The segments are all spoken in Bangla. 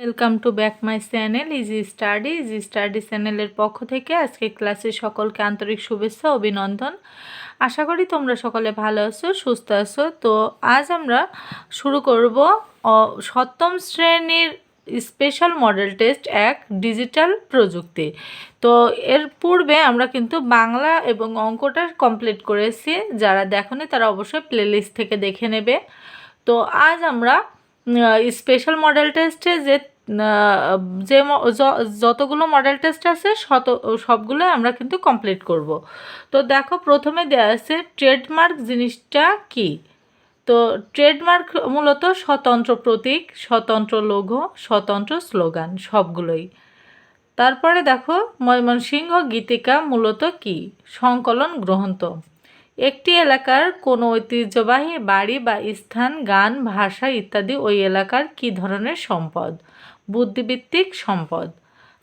Welcome to back my channel easy study easy study চ্যানেলের পক্ষ থেকে আজকে ক্লাসে সকলকে আন্তরিক শুভেচ্ছা, অভিনন্দন। আশা করি তোমরা সকলে ভালো আছো, সুস্থ আছো। তো আজ আমরা শুরু করব সপ্তম শ্রেণির স্পেশাল মডেল টেস্ট এক ডিজিটাল প্রযুক্তি। তো এর পূর্বে আমরা কিন্তু বাংলা এবং অঙ্কটা কমপ্লিট করেছি। যারা দেখনি তারা অবশ্যই প্লেলিস্ট থেকে দেখে নেবে। তো আজ আমরা স্পেশাল মডেল টেস্টে যে যে যতগুলো মডেল টেস্ট আছে, শত সবগুলো আমরা কিন্তু কমপ্লিট করব। তো দেখো, প্রথমে দেওয়া আছে ট্রেডমার্ক জিনিসটা কি? তো ট্রেডমার্ক মূলত স্বতন্ত্র প্রতীক, স্বতন্ত্র লোগো স্বতন্ত্র স্লোগান সবগুলোই। তারপরে দেখো, ময়মনসিংহ গীতিকা মূলত কি? সংকলন গ্রন্থ। একটি এলাকার কোনো ঐতিহ্যবাহী বাড়ি বা স্থান, গান, ভাষা ইত্যাদি ওই এলাকার কী ধরনের সম্পদ? বুদ্ধিভিত্তিক সম্পদ।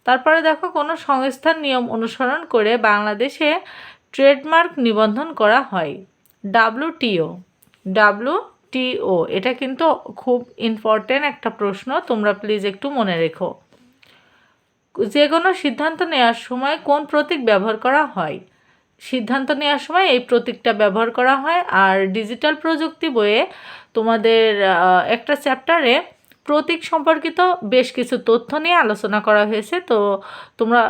তারপরে দেখো, কোনো সংস্থার নিয়ম অনুসরণ করে বাংলাদেশে ট্রেডমার্ক নিবন্ধন করা হয়। ডাব্লুটিও ডাব্লুটিও এটা কিন্তু খুব ইম্পর্টেন্ট একটা প্রশ্ন, তোমরা প্লিজ একটু মনে রেখো। যে কোনো সিদ্ধান্ত নেওয়ার সময় কোন প্রতীক ব্যবহার করা হয়? সিদ্ধান্ত নেওয়ার সময় এই প্রতীকটা ব্যবহার করা হয়। আর ডিজিটাল প্রযুক্তি বইয়ে তোমাদের একটা চ্যাপ্টারে প্রতীক সম্পর্কিত বেশ কিছু তথ্য নিয়ে আলোচনা করা হয়েছে। তো তোমরা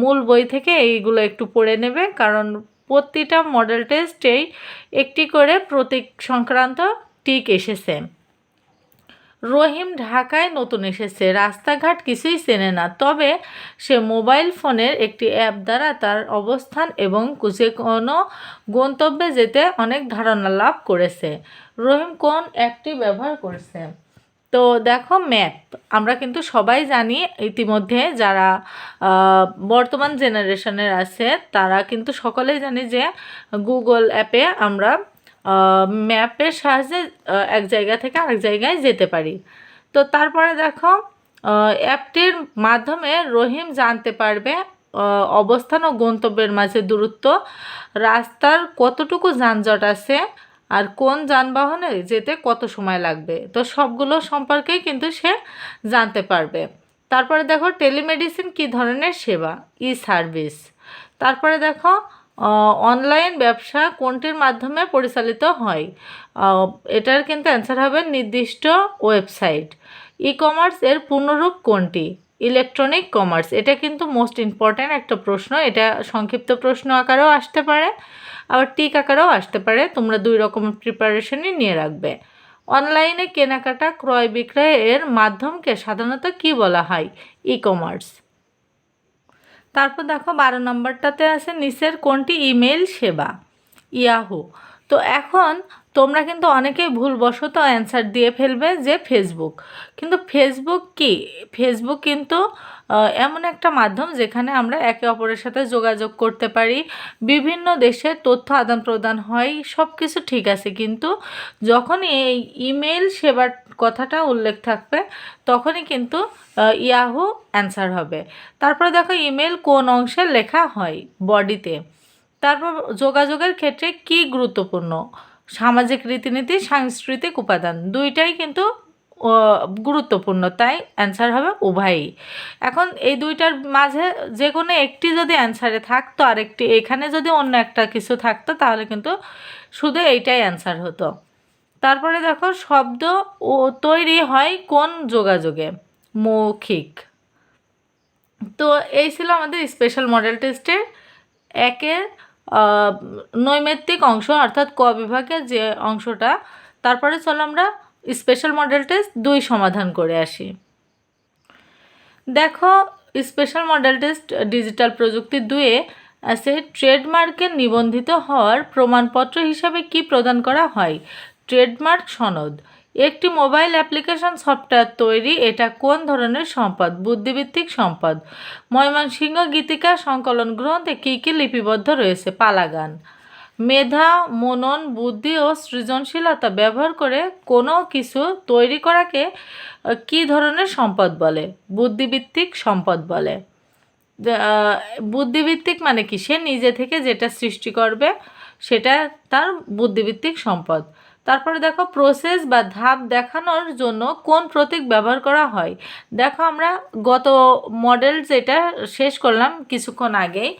মূল বই থেকে এইগুলো একটু পড়ে নেবে। কারণ প্রতিটা মডেল টেস্টেই একটি করে প্রতীক সংক্রান্ত টিক এসেছে। রহিম ঢাকায় নতুন এসেছে। রাস্তাঘাট কিছুই চেনে না, তবে সে মোবাইল ফোনের একটি অ্যাপ দ্বারা তার অবস্থান এবং যে কোনো গন্তব্যে যেতে অনেক ধারণা লাভ করেছে। রহিম কোন অ্যাপটি ব্যবহার করেছে? তো দেখো ম্যাপ, আমরা কিন্তু সবাই জানি ইতিমধ্যে যারা বর্তমান জেনারেশনের আছে, তারা কিন্তু সকলেই জানি যে গুগল অ্যাপে আমরা ম্যাপের সাহায্যে এক জায়গা থেকে আরেক জায়গায় যেতে পারি। তো তারপরে দেখো অ্যাপটির মাধ্যমে রহিম জানতে পারবে অবস্থান ও গন্তব্যের মাঝে দূরত্ব, রাস্তার কতটুকু যানজট আছে, আর কোন যানবাহনে যেতে কত সময় লাগবে। তো সবগুলো সম্পর্কেই কিন্তু সে জানতে পারবে। তারপরে দেখো টেলিমেডিসিন কী ধরনের সেবা? ই সার্ভিস তারপরে দেখো অনলাইন ব্যবসা কোনটির মাধ্যমে পরিচালিত হয়? এটার কিন্তু অ্যান্সার হবে নির্দিষ্ট ওয়েবসাইট ই কমার্স এর পূর্ণরূপ কোনটি? ইলেকট্রনিক কমার্স এটা কিন্তু মোস্ট ইম্পর্ট্যান্ট একটা প্রশ্ন, এটা সংক্ষিপ্ত প্রশ্ন আকারেও আসতে পারে, আবার টিক আকারেও আসতে পারে, তোমরা দুই রকমের প্রিপারেশনই নিয়ে রাখবে। অনলাইনে কেনাকাটা, ক্রয় বিক্রয় এর মাধ্যমকে সাধারণত কি বলা হয়? ই কমার্স তারপর দেখো বারো নম্বরটাতে আছে নিচের কোনটি? ইমেল সেবা। ইয়াহু। তো এখন তোমরা কিন্তু অনেকেই ভুলবশত অ্যান্সার দিয়ে ফেলবে যে ফেসবুক। কিন্তু ফেসবুক কি? ফেসবুক কিন্তু এমন একটা মাধ্যম যেখানে আমরা একে অপরের সাথে যোগাযোগ করতে পারি। বিভিন্ন দেশের তথ্য আদান প্রদান হয় সব কিছু ঠিক আছে। কিন্তু যখনই এই ইমেল সেবার কথাটা উল্লেখ থাকবে, তখনই কিন্তু ইয়াহু অ্যান্সার হবে। তারপরে দেখো ইমেল কোন অংশে লেখা হয় বডিতে। তারপর যোগাযোগের ক্ষেত্রে কি গুরুত্বপূর্ণ? সামাজিক রীতিনীতি, সাংস্কৃতিক উপাদান, দুইটাই কিন্তু গুরুত্বপূর্ণ, তাই অ্যান্সার হবে উভয়ই। এখন এই দুইটার মাঝে যে কোনো একটি যদি অ্যান্সারে থাকতো আর একটি এখানে যদি অন্য একটা কিছু থাকতো, তাহলে কিন্তু শুধু এইটাই অ্যান্সার হতো। তারপরে দেখো, শব্দ ও তৈরি হয় কোন যোগাযোগে? মৌখিক। তো এই ছিল আমাদের স্পেশাল মডেল টেস্টের একের নৈমিত্তিক অংশ, অর্থাৎ ক বিভাগের যে অংশটা। তারপরে চলো আমরা স্পেশাল মডেল টেস্ট দুই সমাধান করে আসি। দেখো স্পেশাল মডেল টেস্ট ডিজিটাল প্রযুক্তি দুয়ে আছে ট্রেডমার্কে নিবন্ধিত হওয়ার প্রমাণপত্র হিসাবে কি প্রদান করা হয়? ট্রেডমার্ক সনদ। একটি মোবাইল অ্যাপ্লিকেশন সফটওয়্যার তৈরি, এটা কোন ধরনের সম্পদ? বুদ্ধিভিত্তিক সম্পদ। ময়মনসিংহ গীতিকা সংকলন গ্রন্থে কী কী লিপিবদ্ধ রয়েছে? পালাগান। মেধা, মনন, বুদ্ধি ও সৃজনশীলতা ব্যবহার করে কোনো কিছু তৈরি করাকে কী ধরনের সম্পদ বলে? বুদ্ধিভিত্তিক সম্পদ বলে। বুদ্ধিভিত্তিক মানে কি? সে নিজে থেকে যেটা সৃষ্টি করবে, সেটা তার বুদ্ধিভিত্তিক সম্পদ। তারপরে দেখো প্রসেস বা ধাপ দেখানোর জন্য কোন প্রতীক ব্যবহার করা হয়? দেখো, আমরা গত মডেল যেটা শেষ করলাম কিছুক্ষণ আগেই।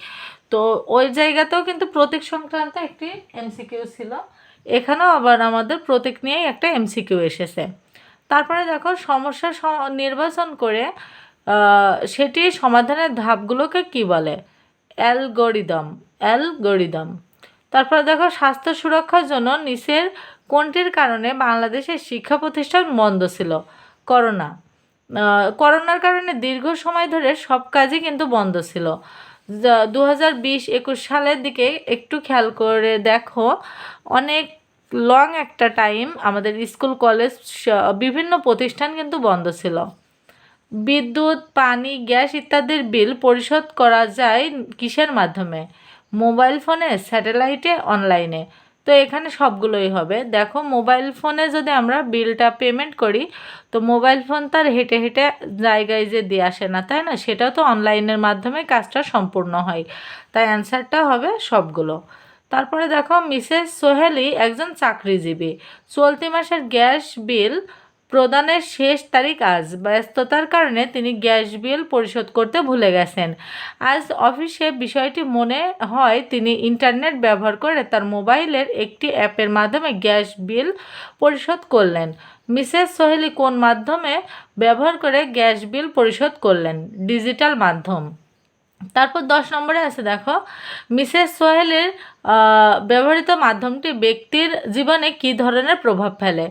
তো ওই জায়গাতেও কিন্তু প্রতীক সংক্রান্ত একটি এমসিকিউ ছিল। এখানেও আবার আমাদের প্রতীক নিয়েই একটা এমসিকিউ এসেছে। তারপরে দেখো, সমস্যা নির্বাচন করে সেটি সমাধানের ধাপগুলোকে কি বলে? Algorithm algorithm. তারপরে দেখো, স্বাস্থ্য সুরক্ষার জন্য নিচের কোনটির কারণে বাংলাদেশের শিক্ষা প্রতিষ্ঠান বন্ধ ছিল? করোনা। করোনার কারণে দীর্ঘ সময় ধরে সব কাজই কিন্তু বন্ধ ছিল। দু হাজার বিশ একুশ সালের দিকে একটু খেয়াল করে দেখো, অনেক লং একটা টাইম আমাদের স্কুল কলেজ বিভিন্ন প্রতিষ্ঠান কিন্তু বন্ধ ছিল। বিদ্যুৎ, পানি, গ্যাস ইত্যাদির বিল পরিশোধ করা যায় কিসের মাধ্যমে? মোবাইল ফোনে স্যাটেলাইটে অনলাইনে তো এখানে সবগুলোই হবে। দেখো মোবাইল ফোনে যদি আমরা বিলটা পেমেন্ট করি, তো মোবাইল ফোন তার হেঁটে হেঁটে জায়গায় যে দিয়ে আসে না, তাই না? সেটাও তো অনলাইনের মাধ্যমে কাজটা সম্পূর্ণ হয়। তাই অ্যান্সারটা হবে সবগুলো। তারপরে দেখো, মিসেস সোহেলি একজন চাকরিজীবী। চলতি মাসের গ্যাস বিল প্রদানের শেষ তারিখ আজ। ব্যস্ততার কারণে তিনি গ্যাস বিল পরিশোধ করতে ভুলে গেছেন। আজ অফিসে বিষয়টি মনে হয় তিনি ইন্টারনেট ব্যবহার করে তার মোবাইলের একটি অ্যাপের মাধ্যমে গ্যাস বিল পরিশোধ করলেন। মিসেস সোহেলি কোন মাধ্যমে ব্যবহার করে গ্যাস বিল পরিশোধ করলেন? ডিজিটাল মাধ্যম। তারপর দশ নম্বরে আছে, দেখো, মিসেস সোহেলের ব্যবহৃত মাধ্যমটি ব্যক্তির জীবনে কী ধরনের প্রভাব ফেলে?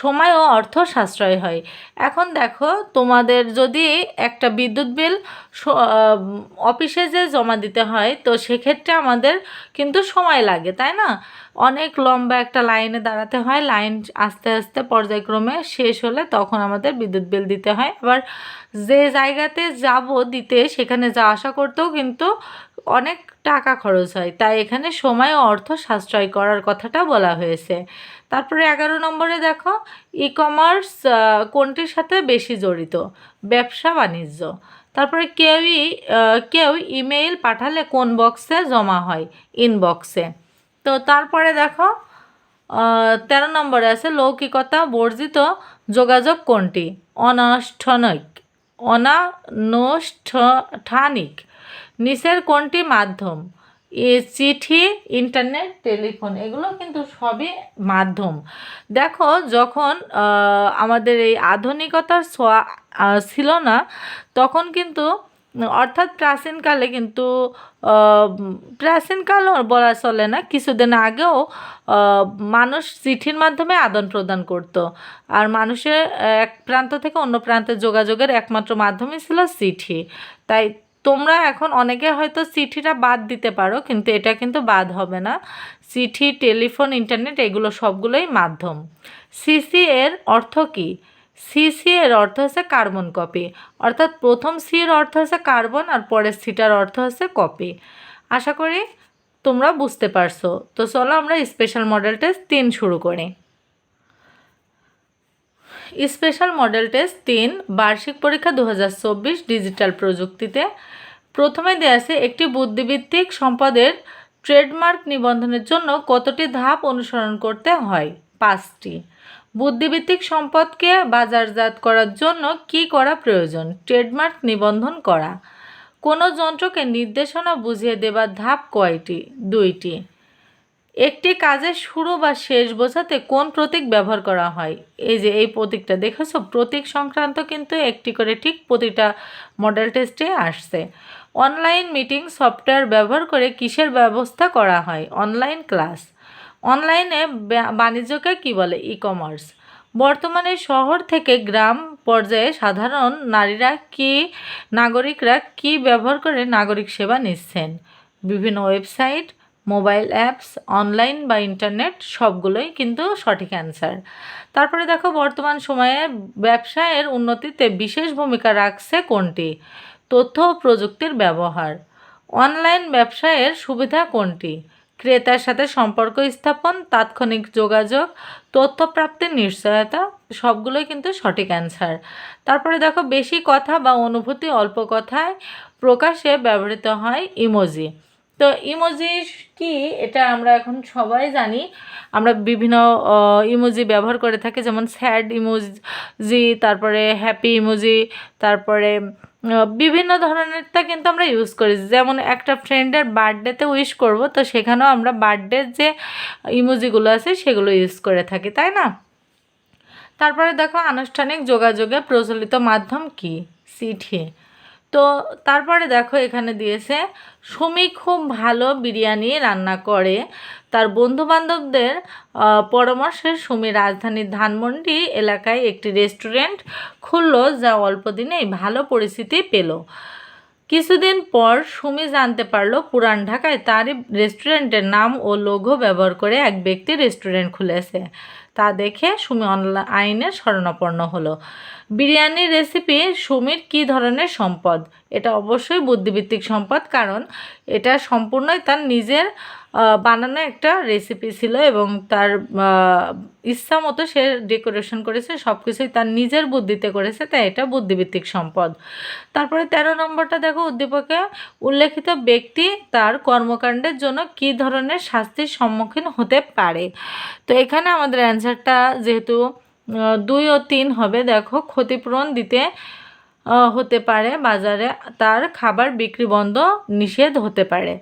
সময় ও অর্থ সাশ্রয় হয়। এখন দেখো, তোমাদের যদি একটা বিদ্যুৎ বিল অফিসে যে জমা দিতে হয়, তো সেক্ষেত্রে আমাদের কিন্তু সময় লাগে, তাই না? অনেক লম্বা একটা লাইনে দাঁড়াতে হয়, লাইন আস্তে আস্তে পর্যায়ক্রমে শেষ হলে তখন আমাদের বিদ্যুৎ বিল দিতে হয়। আবার যে জায়গাতে যাব দিতে, সেখানে যা আশা করতেও কিন্তু অনেক টাকা খরচ হয়। তাই এখানে সময় ও অর্থ সাশ্রয় করার কথাটা বলা হয়েছে। তারপরে এগারো নম্বরে দেখো ই কমার্স কোনটির সাথে বেশি জড়িত? ব্যবসা, বাণিজ্য। তারপরে কেউই কেউ ইমেইল পাঠালে কোন বক্সে জমা হয়? ইনবক্সে তো তারপরে দেখো তেরো নম্বরে আছে লৌকিকতা, বর্জিত যোগাযোগ কোনটি? অনানুষ্ঠানিক অনানুষ্ঠানিক। নিচের কোনটি মাধ্যম? এ, চিঠি ইন্টারনেট টেলিফোন এগুলো কিন্তু সবই মাধ্যম। দেখো, যখন আমাদের এই আধুনিকতার ছোঁয়া ছিল না, তখন কিন্তু, অর্থাৎ প্রাচীনকালে কিন্তু প্রাচীনকালও বলা চলে না, কিছুদিন আগেও মানুষ চিঠির মাধ্যমে আদান প্রদান করতো। আর মানুষের, এক প্রান্ত থেকে অন্য প্রান্তে যোগাযোগের একমাত্র মাধ্যমই ছিল চিঠি। তাই তোমরা এখন অনেকে হয়তো চিঠিটা বাদ দিতে পারো, কিন্তু এটা কিন্তু বাদ হবে না। চিঠি, টেলিফোন, ইন্টারনেট, এগুলো সবগুলোই মাধ্যম। সিসি এর অর্থ কী? সিসি এর অর্থ হচ্ছে কার্বন কপি। অর্থাৎ প্রথম সি এর অর্থ হচ্ছে কার্বন আর পরের সিটার অর্থ হচ্ছে কপি। আশা করি তোমরা বুঝতে পারছ। তো চলো আমরা স্পেশাল মডেল টেস্ট তিন শুরু করি। স্পেশাল মডেল টেস্ট তিন, বার্ষিক পরীক্ষা দু হাজার চব্বিশ ডিজিটাল প্রযুক্তিতে। প্রথমে দেওয়া আছে একটি বুদ্ধিভিত্তিক সম্পদের ট্রেডমার্ক নিবন্ধনের জন্য কতটি ধাপ অনুসরণ করতে হয়? পাঁচটি। বুদ্ধিভিত্তিক সম্পদকে বাজারজাত করার জন্য কি করা প্রয়োজন? ট্রেডমার্ক নিবন্ধন করা। কোনো যন্ত্রকে নির্দেশনা বুঝিয়ে দেবার ধাপ কয়টি? দুইটি। একটি কাজের শুরু বা শেষ বোঝাতে কোন প্রতীক ব্যবহার করা হয়? এই যে, এই প্রতীকটা দেখেছ? প্রতীক সংক্রান্ত কিন্তু একটি করে ঠিক প্রতিটা মডেল টেস্টে আসছে। অনলাইন মিটিং সফটওয়্যার ব্যবহার করে কিসের ব্যবস্থা করা হয়? অনলাইন ক্লাস অনলাইনে বাণিজ্যকে কি বলে? ই কমার্স বর্তমানে শহর থেকে গ্রাম পর্যায়ে সাধারণ নারীরা কি, নাগরিকরা কি ব্যবহার করে নাগরিক সেবা নিচ্ছেন? বিভিন্ন ওয়েবসাইট মোবাইল অ্যাপস, অনলাইন বা ইন্টারনেট সবগুলোই কিন্তু সঠিক অ্যান্সার। তারপরে দেখো, বর্তমান সময়ে ব্যবসায়ের উন্নতিতে বিশেষ ভূমিকা রাখছে কোনটি? তথ্য প্রযুক্তির ব্যবহার। অনলাইন ব্যবসায়ের সুবিধা কোনটি? ক্রেতার সাথে সম্পর্ক স্থাপন, তাৎক্ষণিক যোগাযোগ তথ্য প্রাপ্তির নিশ্চয়তা, সবগুলোই কিন্তু সঠিক অ্যান্সার। তারপরে দেখো, বেশি কথা বা অনুভূতি অল্প কথায় প্রকাশে ব্যবহৃত হয় ইমোজি। তো ইমোজি কি এটা আমরা এখন সবাই জানি। আমরা বিভিন্ন ইমোজি ব্যবহার করে থাকি, যেমন স্যাড ইমোজি, তারপরে হ্যাপি ইমোজি, তারপরে বিভিন্ন ধরনেরটা কিন্তু আমরা ইউজ করি। যেমন একটা ফ্রেন্ডের বার্থডেতে উইশ করব, তো সেখানেও আমরা বার্থডের যে ইমোজিগুলো আছে, সেগুলো ইউজ করে থাকি, তাই না? তারপরে দেখো, আনুষ্ঠানিক যোগাযোগে প্রচলিত মাধ্যম কি? চিঠি। তো তারপরে দেখো এখানে দিয়েছে, সুমি খুব ভালো বিরিয়ানি রান্না করে। তার বন্ধু বান্ধবদের পরামর্শে সুমি রাজধানীর ধানমন্ডি এলাকায় একটি রেস্টুরেন্ট খুললো যা অল্প দিনেই ভালো পরিস্থিতি পেল। কিছুদিন পর সুমি জানতে পারল পুরান ঢাকায় তারই রেস্টুরেন্টের নাম ও লোগো ব্যবহার করে এক ব্যক্তি রেস্টুরেন্ট খুলেছে। তা দেখে সুমি অনলাইনে শরণাপন্ন হলো। বিরিয়ানির রেসিপি সুমির কী ধরনের সম্পদ? এটা অবশ্যই বুদ্ধিভিত্তিক সম্পদ, কারণ এটা সম্পূর্ণই তার নিজের বানানো একটা রেসিপি ছিল এবং তার ইচ্ছা মতো সে ডেকোরেশন করেছে সব কিছুই তার নিজের বুদ্ধিতে করেছে, তাই এটা বুদ্ধিভিত্তিক সম্পদ। তারপরে তেরো নম্বরটা দেখো উদ্দীপকে, উল্লেখিত ব্যক্তি তার কর্মকাণ্ডের জন্য কী ধরনের শাস্তির সম্মুখীন হতে পারে? তো এখানে আমাদের অ্যান্সারটা যেহেতু দুই ও তিন হবে, দেখো, ক্ষতিপূরণ দিতে হতে পারে বাজারে, তার খাবার বিক্রি বন্ধ নিষেধ হতে পারে।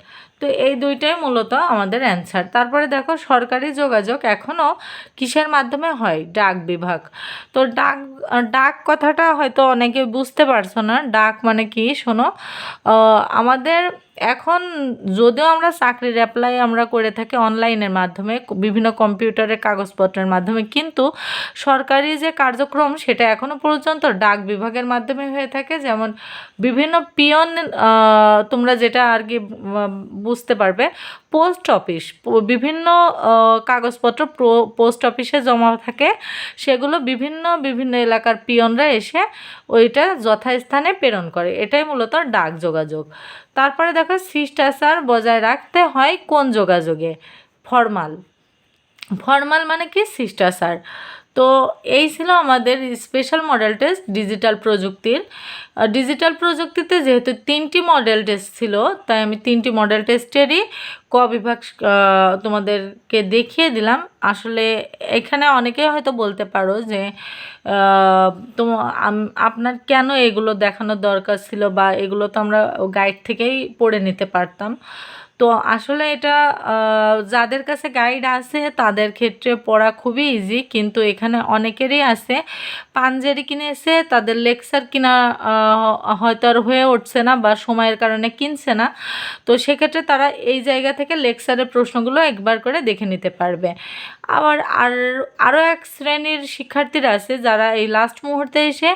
তো এই দুইটাই মূলত আমাদের অ্যান্সার তারপরে দেখো, সরকারি যোগাযোগ এখনও কিসের মাধ্যমে হয়? ডাক বিভাগ। তো ডাক ডাক কথাটা হয়তো অনেকে বুঝতে পারছ না। ডাক মানে কি? শোনো আমাদের এখন যদিও আমরা চাকরির অ্যাপ্লাই আমরা করে থাকি অনলাইনের মাধ্যমে, বিভিন্ন কম্পিউটারের কাগজপত্রের মাধ্যমে, কিন্তু সরকারি যে কার্যক্রম সেটা এখনও পর্যন্ত ডাক বিভাগের মাধ্যমে হয়ে থাকে। যেমন বিভিন্ন পিয়ন তোমরা যেটা আর কি বুঝতে পারবে পোস্ট অফিস বিভিন্ন কাগজপত্র পোস্ট অফিসে জমা থাকে। সেগুলো বিভিন্ন বিভিন্ন এলাকার পিয়নরা এসে ওইটা যথাস্থানে প্রেরণ করে। এটাই মূলত ডাক যোগাযোগ। তারপরে দেখো শিষ্টাচার বজায় রাখতে হয় কোন যোগাযোগে? ফরমাল। ফর্মাল মানে কি? শিষ্টাচার। তো এই ছিল আমাদের স্পেশাল মডেল টেস্ট ডিজিটাল প্রযুক্তির। ডিজিটাল প্রযুক্তিতে যেহেতু তিনটি মডেল টেস্ট ছিল, তাই আমি তিনটি মডেল টেস্টেরই ক বিভাগ তোমাদেরকে দেখিয়ে দিলাম। আসলে এখানে অনেকে হয়তো বলতে পারো যে তো আপনার কেন এগুলো দেখানোর দরকার ছিল বা এগুলো তো আমরা গাইড থেকেই পড়ে নিতে পারতাম। তো আসলে এটা যাদের কাছে গাইড আছে, তাদের ক্ষেত্রে পড়া খুবই ইজি কিন্তু এখানে অনেকেরই আছে। পাঞ্জেরি কিনেছে, তাদের লেকচার কিনা হয়তো আর হয়ে উঠছে না বা সময়ের কারণে কিনছে না। তো সেক্ষেত্রে তারা এই জায়গা থেকে লেকচারের প্রশ্নগুলো একবার করে দেখে নিতে পারবে। আবার আর আরও এক শ্রেণির শিক্ষার্থীরা আছে, যারা এই লাস্ট মুহূর্তে এসে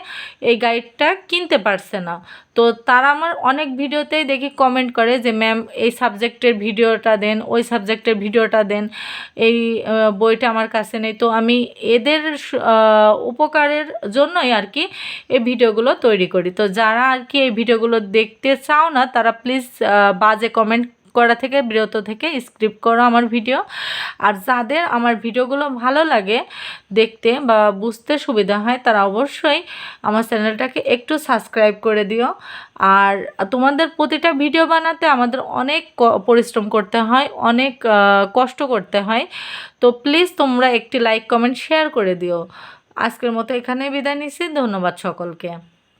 এই গাইডটা কিনতে পারছে না। তো তারা আমার অনেক ভিডিওতেই দেখি কমেন্ট করে যে ম্যাম এই সাবজেক্টের ভিডিওটা দেন, ওই সাবজেক্টের ভিডিওটা দেন, এই বইটা আমার কাছে নেই। তো আমি এদের উপকারের জন্যই আর কি এই ভিডিওগুলো তৈরি করি। তো যারা আর কি এই ভিডিওগুলো দেখতে চাও না, তারা প্লিজ বাজে কমেন্ট করা থেকে, বিরত থেকে স্ক্রিপ্ট করো আমার ভিডিও আর যাদের আমার ভিডিওগুলো ভালো লাগে দেখতে বা বুঝতে সুবিধা হয়, তারা অবশ্যই আমার চ্যানেলটাকে একটু সাবস্ক্রাইব করে দিও। আর তোমাদের প্রতিটা ভিডিও বানাতে আমাদের অনেক পরিশ্রম করতে হয়, অনেক কষ্ট করতে হয়। তো প্লিজ তোমরা একটি লাইক কমেন্ট শেয়ার করে দিও। আজকের মতো এখানেই বিদায় নিচ্ছি। ধন্যবাদ সকলকে।